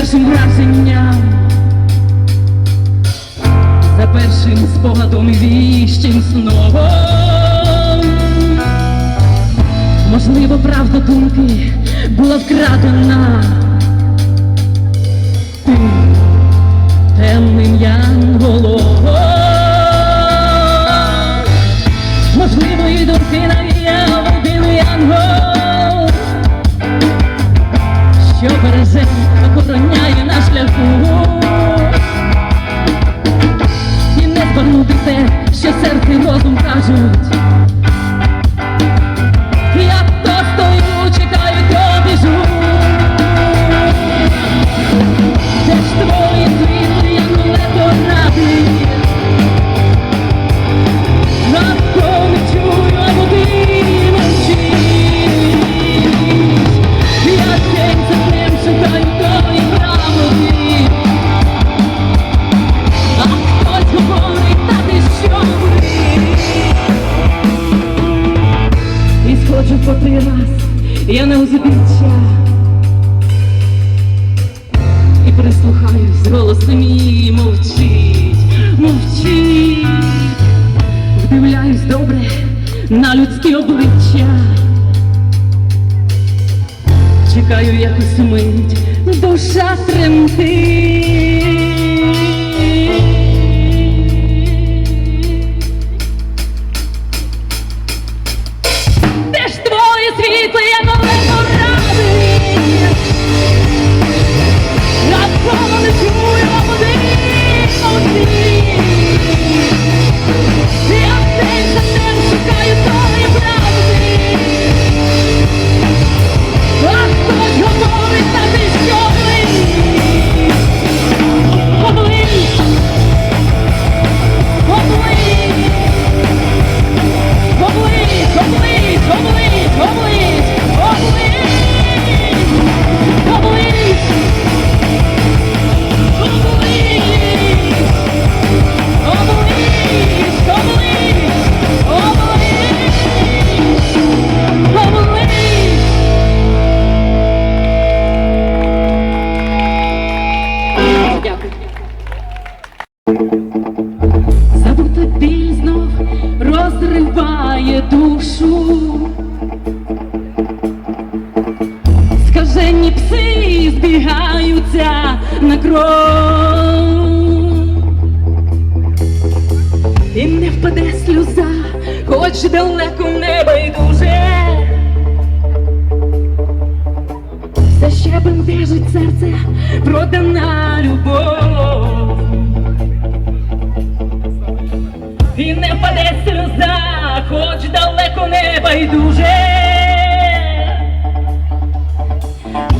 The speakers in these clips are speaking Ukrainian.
першим враженням, за першим спогадом і віщим сном. Можливо, правда думки була вкрадена. Ти темним янголом. Можливо, і думки навіяв один янгол, що береже, охороняє на шляху. Мій мовчить, мовчить. Вдивляюсь добре на людські обличчя. Чекаю якусь мить, душа тремтить. Душу. Скажені пси збігаються на кров. І не впаде сльоза, хоч далеко не байдуже. Все ще бентежить серце, продана любов. Хоч далеко не байдуже.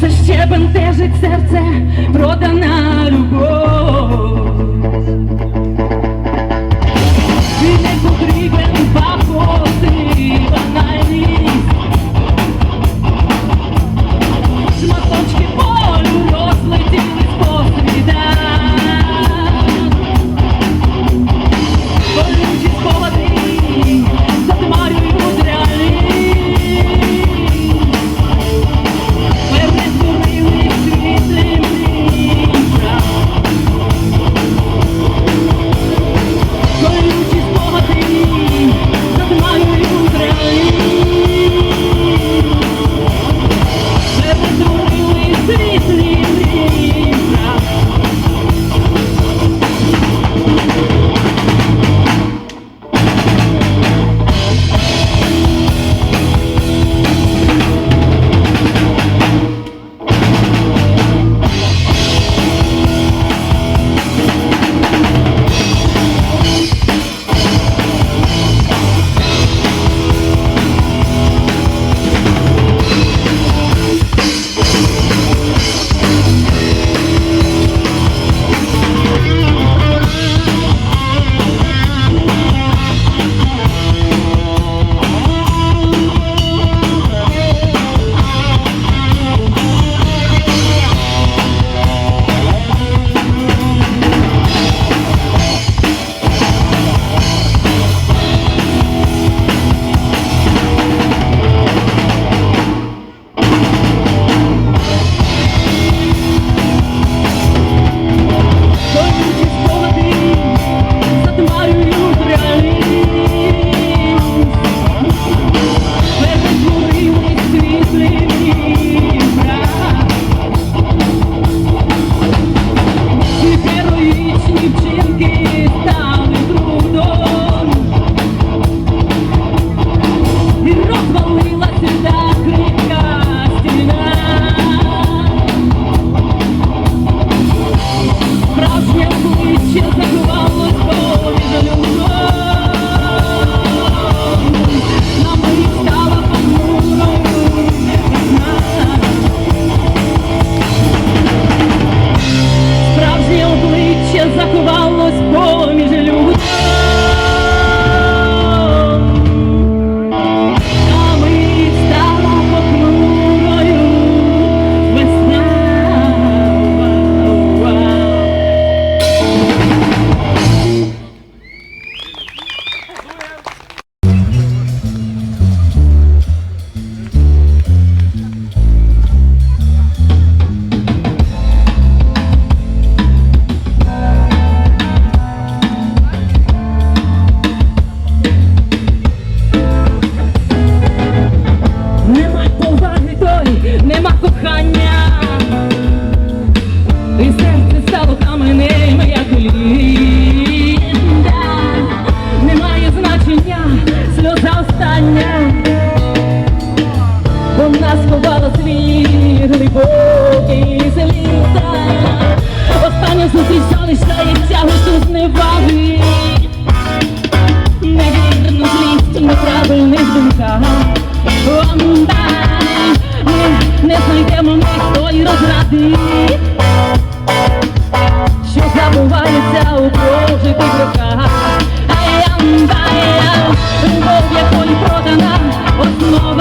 Це ще бентежить серце, продана любов. не зустрічались, стає тягу тут зневаги Невірну злість неправильних думках. Ми не знайдемо ніхтої розради Що забувається у прожитих руках Любов, якої продана основа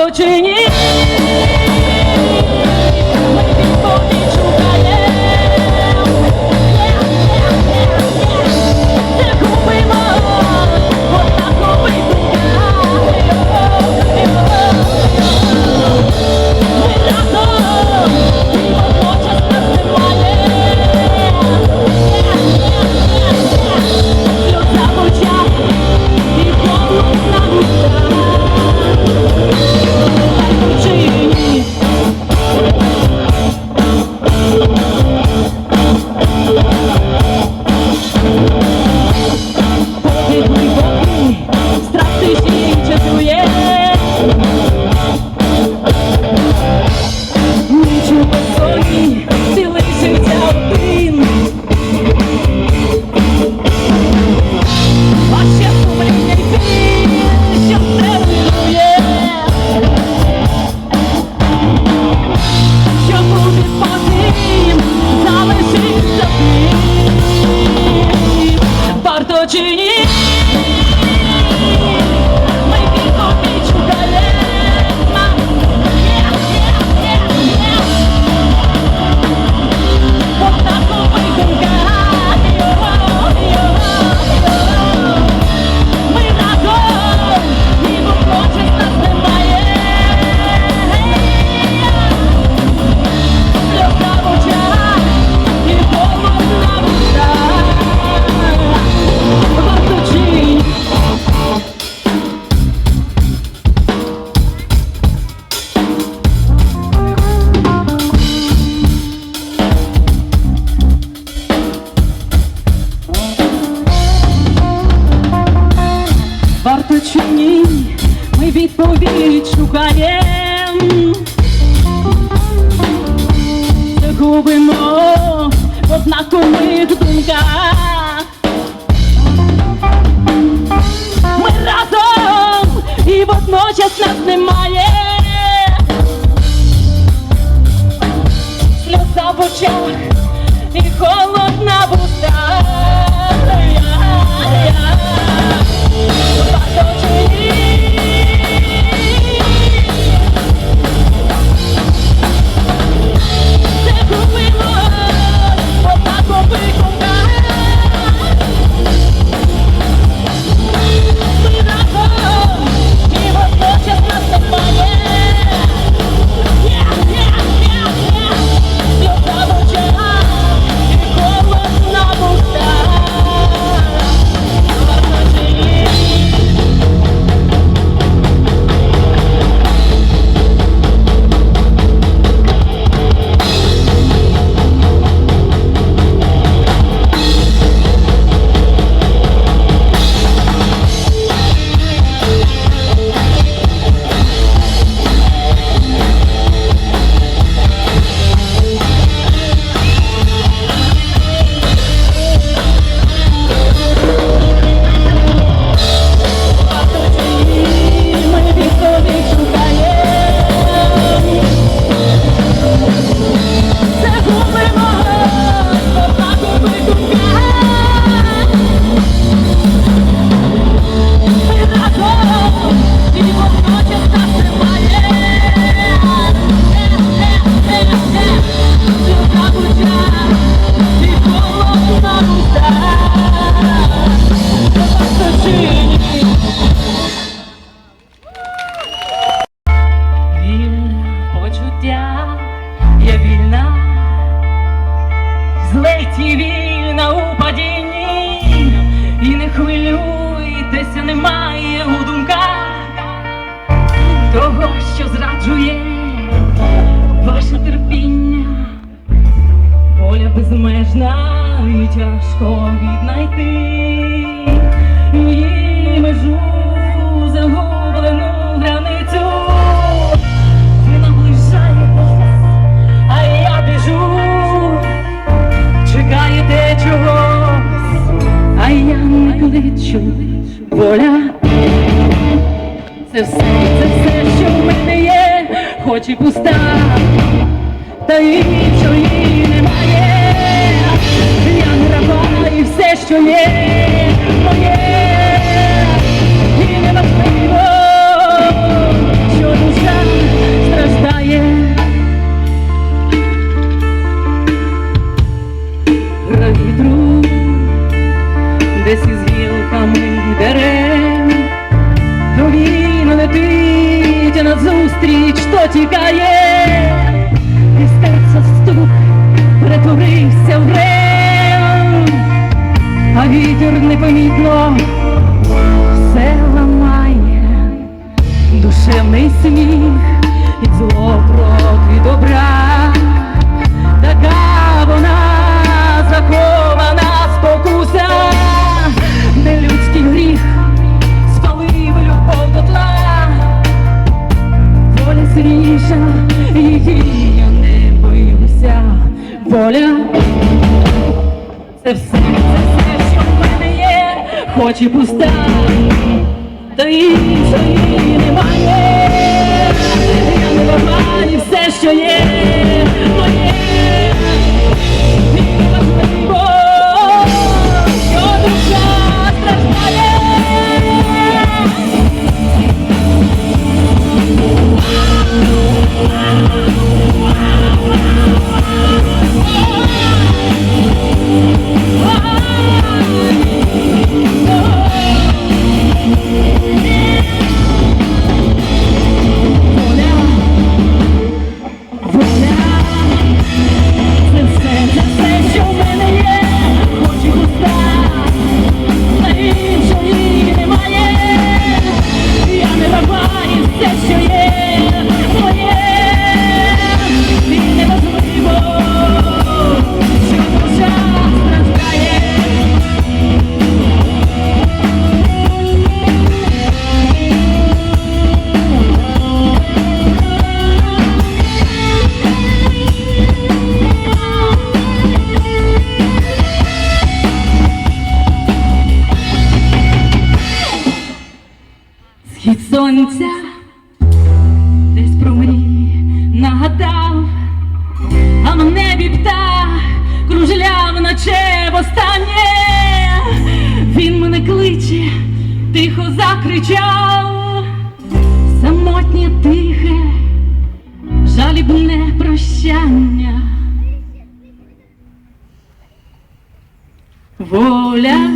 こちに однакових думках. Ми разом і водночас нас немає. Сльоза в очах і холод на вустах. Я-я. Того, що зраджує ваше терпіння, воля безмежна і тяжко віднайти її межу загублену границю. Ви наближаєтесь, а я біжу. Чекаєте чогось, а я не кличу. Воля, це все, це все, що в мене є, хоч і пуста, та іншої немає. Я не раба і все, що є, душевний сміх і зло проти добра, така вона захована спокуса, де людський гріх спалив любов до тла, воля сильніша, її я не боюся, воля. Це все, це все, що в мене є, хоч і пуста, та іншої немає. Я не вага все, що є, жалібне прощання. Воля